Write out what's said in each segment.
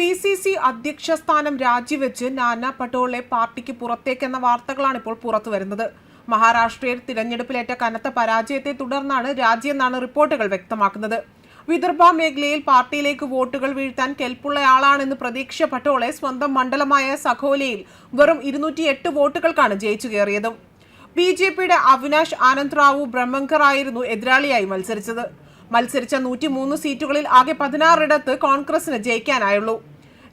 P C C അധ്യക്ഷ സ്ഥാനം രാജിവെച്ച് നാന പട്ടോളെ പാർട്ടിക്ക് പുറത്തേക്കെന്ന വാർത്തകളാണ് ഇപ്പോൾ പുറത്തു വരുന്നത്. മഹാരാഷ്ട്രയിൽ തിരഞ്ഞെടുപ്പിലേറ്റ കനത്ത പരാജയത്തെ തുടർന്നാണ് രാജിയെന്നാണ് റിപ്പോർട്ടുകൾ വ്യക്തമാക്കുന്നത്. വിദർഭ മേഖലയിൽ പാർട്ടിയിലേക്ക് വോട്ടുകൾ വീഴ്ത്താൻ കെൽപ്പുള്ളയാളാണെന്ന് പ്രതീക്ഷ പട്ടോളെ സ്വന്തം മണ്ഡലമായ സഖോലയിൽ വെറും ഇരുന്നൂറ്റി എട്ട് വോട്ടുകൾക്കാണ് ജയിച്ചു കയറിയതും. ബി ജെ പിയുടെ അവിനാഷ് ആനന്ദ് റാവു ബ്രഹ്മങ്കർ ആയിരുന്നു എതിരാളിയായി മത്സരിച്ചത്. മത്സരിച്ച നൂറ്റിമൂന്ന് സീറ്റുകളിൽ ആകെ പതിനാറിടത്ത് കോൺഗ്രസിന് ജയിക്കാനായുള്ളൂ.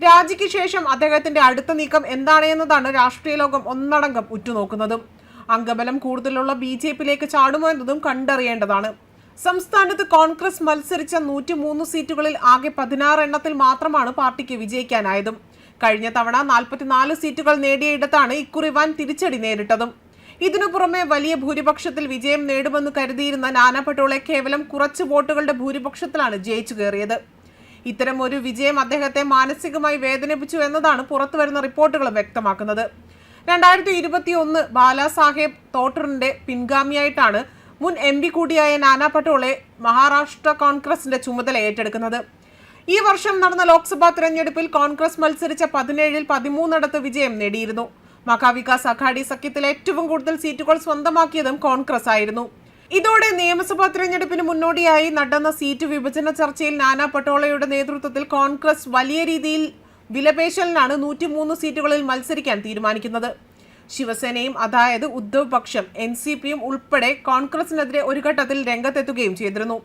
രാജിക്ക് ശേഷം അദ്ദേഹത്തിന്റെ അടുത്ത നീക്കം എന്താണെന്നതാണ് രാഷ്ട്രീയ ലോകം ഒന്നടങ്കം ഉറ്റുനോക്കുന്നതും. അംഗബലം കൂടുതലുള്ള ബി ജെ പിയിലേക്ക് ചാടുമോ എന്നതും കണ്ടറിയേണ്ടതാണ്. സംസ്ഥാനത്ത് കോൺഗ്രസ് മത്സരിച്ച നൂറ്റി മൂന്ന് സീറ്റുകളിൽ ആകെ പതിനാറ് എണ്ണത്തിൽ മാത്രമാണ് പാർട്ടിക്ക് വിജയിക്കാനായതും. കഴിഞ്ഞ തവണ നാൽപ്പത്തിനാല് സീറ്റുകൾ നേടിയയിടത്താണ് ഇക്കുറി വൻ തിരിച്ചടി നേരിട്ടതും. ഇതിനു പുറമെ വലിയ ഭൂരിപക്ഷത്തിൽ വിജയം നേടുമെന്ന് കരുതിയിരുന്ന നാനാ പട്ടോളെ കേവലം കുറച്ച് വോട്ടുകളുടെ ഭൂരിപക്ഷത്തിലാണ് ജയിച്ചു കയറിയത്. ഇത്തരം ഒരു വിജയം അദ്ദേഹത്തെ മാനസികമായി വേദനിപ്പിച്ചു എന്നതാണ് പുറത്തുവരുന്ന റിപ്പോർട്ടുകൾ വ്യക്തമാക്കുന്നത്. രണ്ടായിരത്തി ഇരുപത്തി ഒന്ന് ബാലാസാഹേബ് തോട്ടറിന്റെ പിൻഗാമിയായിട്ടാണ് മുൻ എം പി കൂടിയായ നാനാ പട്ടോളെ മഹാരാഷ്ട്ര കോൺഗ്രസിന്റെ ചുമതല ഏറ്റെടുക്കുന്നത്. ഈ വർഷം നടന്ന ലോക്സഭാ തിരഞ്ഞെടുപ്പിൽ കോൺഗ്രസ് മത്സരിച്ച പതിനേഴിൽ പതിമൂന്നിടത്ത് വിജയം നേടിയിരുന്നു. മഹാവികാസ് അഘാഡി സഖ്യത്തിൽ ഏറ്റവും കൂടുതൽ സീറ്റുകൾ സ്വന്തമാക്കിയതും കോൺഗ്രസ് ആയിരുന്നു. ഇതോടെ നിയമസഭാ തെരഞ്ഞെടുപ്പിന് മുന്നോടിയായി നടന്ന സീറ്റ് വിഭജന ചർച്ചയിൽ നാനാ പട്ടോളയുടെ നേതൃത്വത്തിൽ കോൺഗ്രസ് വലിയ രീതിയിൽ വിലപേശലിനാണ് നൂറ്റിമൂന്ന് സീറ്റുകളിൽ മത്സരിക്കാൻ തീരുമാനിക്കുന്നത്. ശിവസേനയും അതായത് ഉദ്ധവ് പക്ഷം എൻ സി പിയും ഉൾപ്പെടെ കോൺഗ്രസിനെതിരെ ഒരു ഘട്ടത്തിൽ രംഗത്തെത്തുകയും ചെയ്തിരുന്നു.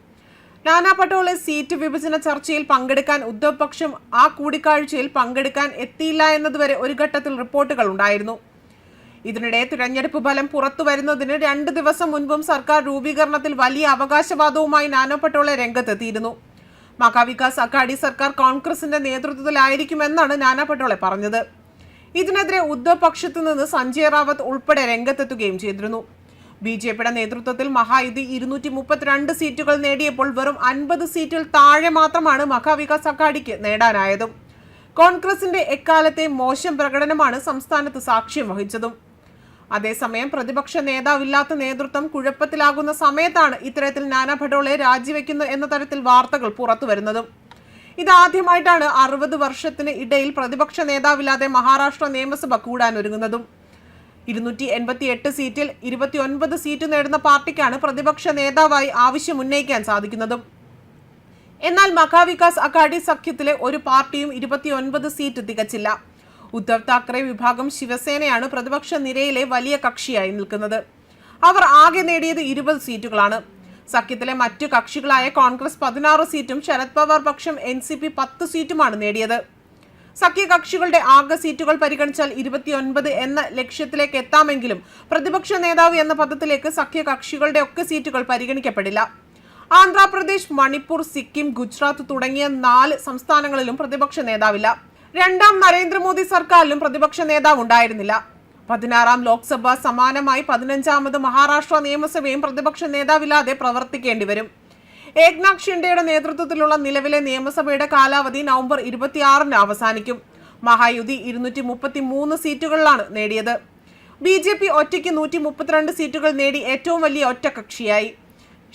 നാനാ പട്ടോളെ സീറ്റ് വിഭജന ചർച്ചയിൽ പങ്കെടുക്കാൻ ഉദ്ധവ് പക്ഷം ആ കൂടിക്കാഴ്ചയിൽ പങ്കെടുക്കാൻ എത്തിയില്ല എന്നതുവരെ ഒരു ഘട്ടത്തിൽ റിപ്പോർട്ടുകൾ ഉണ്ടായിരുന്നു. ഇതിനിടെ തിരഞ്ഞെടുപ്പ് ഫലം പുറത്തു വരുന്നതിന് രണ്ട് ദിവസം മുൻപും സർക്കാർ രൂപീകരണത്തിൽ വലിയ അവകാശവാദവുമായി നാനോ പട്ടോളെ രംഗത്തെത്തിയിരുന്നു. മഹാവികാസ് അഘാഡി സർക്കാർ കോൺഗ്രസിന്റെ നേതൃത്വത്തിലായിരിക്കുമെന്നാണ് നാനാ പട്ടോളെ പറഞ്ഞത്. ഇതിനെതിരെ ഉദ്ധവ് പക്ഷത്തു നിന്ന് സഞ്ജയ് റാവത്ത് ഉൾപ്പെടെ രംഗത്തെത്തുകയും ചെയ്തിരുന്നു. ബി ജെ പിയുടെ നേതൃത്വത്തിൽ മഹായുതി ഇരുന്നൂറ്റി മുപ്പത്തിരണ്ട് സീറ്റുകൾ നേടിയപ്പോൾ വെറും അൻപത് സീറ്റിൽ താഴെ മാത്രമാണ് മഹാവികാസ് അഘാഡിക്ക് നേടാനായതും. കോൺഗ്രസിന്റെ എക്കാലത്തെ മോശം പ്രകടനമാണ് സംസ്ഥാനത്ത് സാക്ഷ്യം വഹിച്ചതും. അതേസമയം പ്രതിപക്ഷ നേതാവില്ലാത്ത നേതൃത്വം കുഴപ്പത്തിലാകുന്ന സമയത്താണ് ഇത്തരത്തിൽ നാനാ ഭടോളെ രാജിവെക്കുന്നു എന്ന തരത്തിൽ വാർത്തകൾ പുറത്തുവരുന്നതും ഇതാദ്യമായിട്ടാണ് അറുപത് വർഷത്തിന് ഇടയിൽ പ്രതിപക്ഷ നേതാവില്ലാതെ മഹാരാഷ്ട്ര നിയമസഭ കൂടാനൊരുങ്ങുന്നതും. ഇരുന്നൂറ്റി എൺപത്തി എട്ട് സീറ്റിൽ ഇരുപത്തിയൊൻപത് സീറ്റ് നേടുന്ന പാർട്ടിക്കാണ് പ്രതിപക്ഷ നേതാവായി ആവശ്യം ഉന്നയിക്കാൻ സാധിക്കുന്നതും. എന്നാൽ മഹാവികാസ് അഘാഡി സഖ്യത്തിലെ ഒരു പാർട്ടിയും ഇരുപത്തിയൊൻപത് സീറ്റ് തികച്ചില്ല. ഉദ്ധവ് താക്കറെ വിഭാഗം ശിവസേനയാണ് പ്രതിപക്ഷ നിരയിലെ വലിയ കക്ഷിയായി നിൽക്കുന്നത്. അവർ ആകെ നേടിയത് ഇരുപത് സീറ്റുകളാണ്. സഖ്യത്തിലെ മറ്റു കക്ഷികളായ കോൺഗ്രസ് പതിനാറ് സീറ്റും ശരത് പവാർ പക്ഷം എൻ സി പി പത്ത് സീറ്റുമാണ് നേടിയത്. സഖ്യകക്ഷികളുടെ ആകെ സീറ്റുകൾ പരിഗണിച്ചാൽ ഇരുപത്തിയൊൻപത് എന്ന ലക്ഷ്യത്തിലേക്ക് എത്താമെങ്കിലും പ്രതിപക്ഷ നേതാവ് എന്ന പദത്തിലേക്ക് സഖ്യകക്ഷികളുടെ ഒക്കെ സീറ്റുകൾ പരിഗണിക്കപ്പെടില്ല. ആന്ധ്രാപ്രദേശ് മണിപ്പൂർ സിക്കിം ഗുജറാത്ത് തുടങ്ങിയ നാല് സംസ്ഥാനങ്ങളിലും പ്രതിപക്ഷ നേതാവില്ല. രണ്ടാം നരേന്ദ്രമോദി സർക്കാരിലും പ്രതിപക്ഷ നേതാവ് ഉണ്ടായിരുന്നില്ല. പതിനാറാം ലോക്സഭ സമാനമായി പതിനഞ്ചാമത് മഹാരാഷ്ട്ര നിയമസഭയും പ്രതിപക്ഷ നേതാവില്ലാതെ പ്രവർത്തിക്കേണ്ടി വരും. ഏക്നാഥ് ഷിൻഡെയുടെ നേതൃത്വത്തിലുള്ള നിലവിലെ നിയമസഭയുടെ കാലാവധി നവംബർ ഇരുപത്തിയാറിന് അവസാനിക്കും. മഹായുതി ഇരുന്നൂറ്റി മുപ്പത്തി മൂന്ന് സീറ്റുകളിലാണ് നേടിയത്. ബി ജെ പി ഒറ്റയ്ക്ക് നൂറ്റി മുപ്പത്തിരണ്ട് സീറ്റുകൾ നേടി ഏറ്റവും വലിയ ഒറ്റകക്ഷിയായി.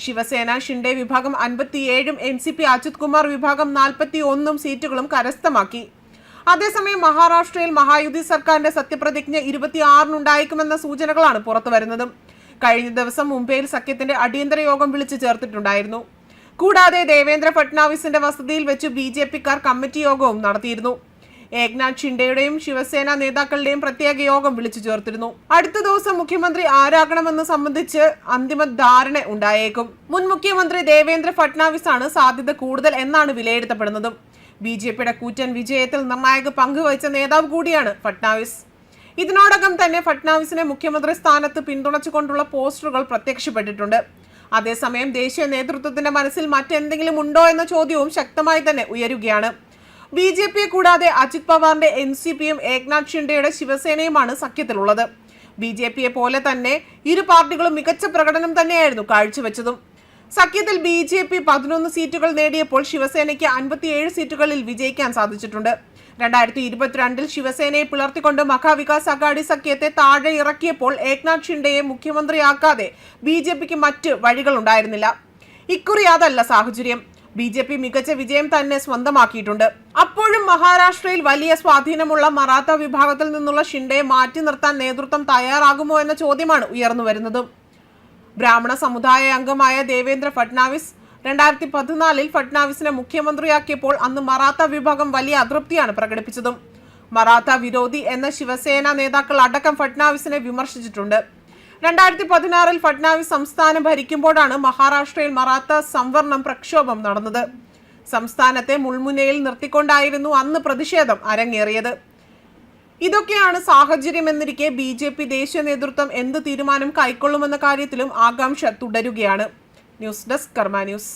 ശിവസേന ഷിൻഡെ വിഭാഗം അൻപത്തിയേഴും N C P Ajit Kumar വിഭാഗം നാൽപ്പത്തി ഒന്നും സീറ്റുകളും കരസ്ഥമാക്കി. അതേസമയം മഹാരാഷ്ട്രയിൽ മഹായുതി സർക്കാരിന്റെ സത്യപ്രതിജ്ഞ ഇരുപത്തിയാറിനുണ്ടായേക്കുമെന്ന സൂചനകളാണ് പുറത്തു വരുന്നത്. കഴിഞ്ഞ ദിവസം മുംബൈയിൽ സഖ്യത്തിന്റെ അടിയന്തര യോഗം വിളിച്ചു ചേർത്തിട്ടുണ്ടായിരുന്നു. കൂടാതെ ദേവേന്ദ്ര ഫട്നാവിസിന്റെ വസതിയിൽ വെച്ച് ബി ജെ പിക്കാർ കമ്മിറ്റി യോഗവും നടത്തിയിരുന്നു. ഏക്നാഥ് ഷിൻഡെയുടെയും ശിവസേന നേതാക്കളുടെയും പ്രത്യേക യോഗം വിളിച്ചു ചേർത്തിരുന്നു. അടുത്ത ദിവസം മുഖ്യമന്ത്രി ആരാകണമെന്ന് സംബന്ധിച്ച് അന്തിമ ധാരണ ഉണ്ടായേക്കും. മുൻ മുഖ്യമന്ത്രി ദേവേന്ദ്ര ഫട്നാവിസ് ആണ് സാധ്യത കൂടുതൽ എന്നാണ് വിലയിരുത്തപ്പെടുന്നതും. ബി ജെ പിയുടെ കൂറ്റൻ വിജയത്തിൽ നിർണായക പങ്കുവഹിച്ച നേതാവ് കൂടിയാണ് ഫട്നാവിസ്. ഇതിനോടകം തന്നെ ഫട്നാവിസിനെ മുഖ്യമന്ത്രി സ്ഥാനത്ത് പിന്തുണച്ചുകൊണ്ടുള്ള പോസ്റ്ററുകൾ പ്രത്യക്ഷപ്പെട്ടിട്ടുണ്ട്. അതേസമയം ദേശീയ നേതൃത്വത്തിന്റെ മനസ്സിൽ മറ്റെന്തെങ്കിലും ഉണ്ടോ എന്ന ചോദ്യവും ശക്തമായി തന്നെ ഉയരുകയാണ്. ബി ജെ പിയെ കൂടാതെ അജിത് പവാറിന്റെ എൻ സി പിയും ഏക്നാഥ് ഷിൻഡെയുടെ ശിവസേനയുമാണ് സഖ്യത്തിലുള്ളത്. ബി ജെ പിയെ പോലെ തന്നെ ഇരു പാർട്ടികളും മികച്ച പ്രകടനം തന്നെയായിരുന്നു കാഴ്ചവെച്ചതും. സഖ്യത്തിൽ ബി ജെ പി പതിനൊന്ന് സീറ്റുകൾ നേടിയപ്പോൾ ശിവസേനയ്ക്ക് അൻപത്തിയേഴ് സീറ്റുകളിൽ വിജയിക്കാൻ സാധിച്ചിട്ടുണ്ട്. രണ്ടായിരത്തി ഇരുപത്തിരണ്ടിൽ ശിവസേനയെ പിളർത്തിക്കൊണ്ട് മഹാവികാസ് അഘാടി സഖ്യത്തെ താഴെ ഇറക്കിയപ്പോൾ ഏക്നാഥ് ഷിൻഡെയെ മുഖ്യമന്ത്രിയാക്കാതെ ബി ജെ പിക്ക് മറ്റ് വഴികളുണ്ടായിരുന്നില്ല ഇക്കുറി അതല്ല സാഹചര്യം. ബി ജെ പി മികച്ച വിജയം തന്നെ സ്വന്തമാക്കിയിട്ടുണ്ട്. അപ്പോഴും മഹാരാഷ്ട്രയിൽ വലിയ സ്വാധീനമുള്ള മറാത്ത വിഭാഗത്തിൽ നിന്നുള്ള ഷിൻഡയെ മാറ്റി നിർത്താൻ നേതൃത്വം തയ്യാറാകുമോ എന്ന ചോദ്യമാണ് ഉയർന്നു വരുന്നത് ബ്രാഹ്മണ സമുദായ അംഗമായ ദേവേന്ദ്ര ഫട്നാവിസ് രണ്ടായിരത്തി പതിനാലിൽ ഫട്നാവിസിനെ മുഖ്യമന്ത്രിയാക്കിയപ്പോൾ അന്ന് മറാത്ത വിഭാഗം വലിയ അതൃപ്തിയാണ് പ്രകടിപ്പിച്ചതും. മറാത്ത വിരോധി എന്ന ശിവസേന നേതാക്കൾ അടക്കം ഫട്നാവിസിനെ വിമർശിച്ചിട്ടുണ്ട്. രണ്ടായിരത്തി പതിനാറിൽ ഫട്നാവിസ് സംസ്ഥാനം ഭരിക്കുമ്പോഴാണ് മഹാരാഷ്ട്രയിൽ മറാത്ത സംവരണം പ്രക്ഷോഭം നടന്നത്. സംസ്ഥാനത്തെ മുൾമുനയിൽ നിർത്തിക്കൊണ്ടായിരുന്നു അന്ന് പ്രതിഷേധം അരങ്ങേറിയത്. ഇതൊക്കെയാണ് സാഹചര്യം എന്നിരിക്കെ ബി ജെ പി ദേശീയ നേതൃത്വം എന്ത് തീരുമാനം കൈക്കൊള്ളുമെന്ന കാര്യത്തിലും ആകാംക്ഷ തുടരുകയാണ്. News desk Karma news.